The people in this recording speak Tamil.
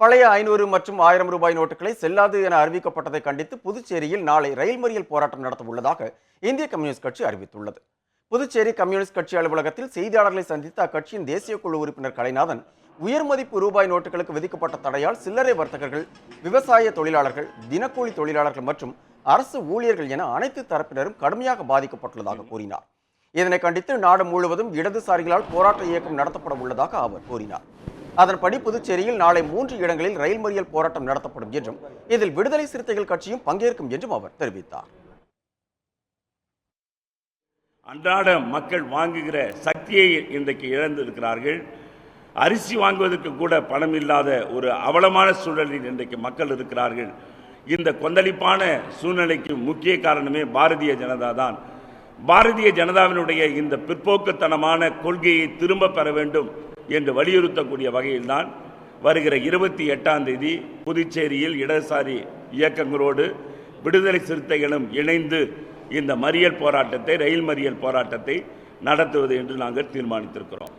பழைய ஐநூறு மற்றும் ஆயிரம் ரூபாய் நோட்டுகளை செல்லாது என அறிவிக்கப்பட்டதை கண்டித்து புதுச்சேரியில் நாளை ரயில் மறியல் போராட்டம் நடத்த உள்ளதாக இந்திய கம்யூனிஸ்ட் கட்சி அறிவித்துள்ளது. புதுச்சேரி கம்யூனிஸ்ட் கட்சி அலுவலகத்தில் செய்தியாளர்களை சந்தித்த அக்கட்சியின் தேசிய குழு உறுப்பினர் கலைநாதன் உயர் மதிப்பு ரூபாய் நோட்டுகளுக்கு விதிக்கப்பட்ட தடையால் சில்லறை வர்த்தகர்கள் விவசாய தொழிலாளர்கள் தினக்கூலி தொழிலாளர்கள் மற்றும் அரசு ஊழியர்கள் என அனைத்து தரப்பினரும் கடுமையாக பாதிக்கப்பட்டுள்ளதாக கூறினார். இதனை கண்டித்து நாடு முழுவதும் இடதுசாரிகளால் போராட்ட இயக்கம் நடத்தப்பட உள்ளதாக அவர் கூறினார். அதன்படி புதுச்சேரியில் நாளை மூன்று இடங்களில் ரயில் மறியல் போராட்டம் நடத்தப்படும் என்றும் இதில் விடுதலை சிறுத்தைகள் கட்சியும் பங்கேற்கும் என்றும் அவர் தெரிவித்தார். அன்றாட மக்கள் வாங்குகிற சக்தியை இன்றைக்கு இழந்திருக்கிறார்கள். அரிசி வாங்குவதற்கு கூட பணம் இல்லாத ஒரு அவலமான சூழலில் இன்றைக்கு மக்கள் இருக்கிறார்கள். இந்த கொந்தளிப்பான சூழ்நிலைக்கு முக்கிய காரணமே பாரதிய ஜனதா தான். பாரதிய ஜனதாவினுடைய இந்த பிற்போக்குத்தனமான கொள்கையை திரும்ப பெற வேண்டும். என்று வலியுறுத்தக்கூடிய வகையில்தான் வருகிற இருபத்தி எட்டாம் தேதி புதுச்சேரியில் இடதுசாரி இயக்கங்களோடு விடுதலை சிறுத்தைகளும் இணைந்து இந்த மறியல் போராட்டத்தை ரயில் மறியல் போராட்டத்தை நடத்துவது என்று நாங்கள் தீர்மானித்திருக்கிறோம்.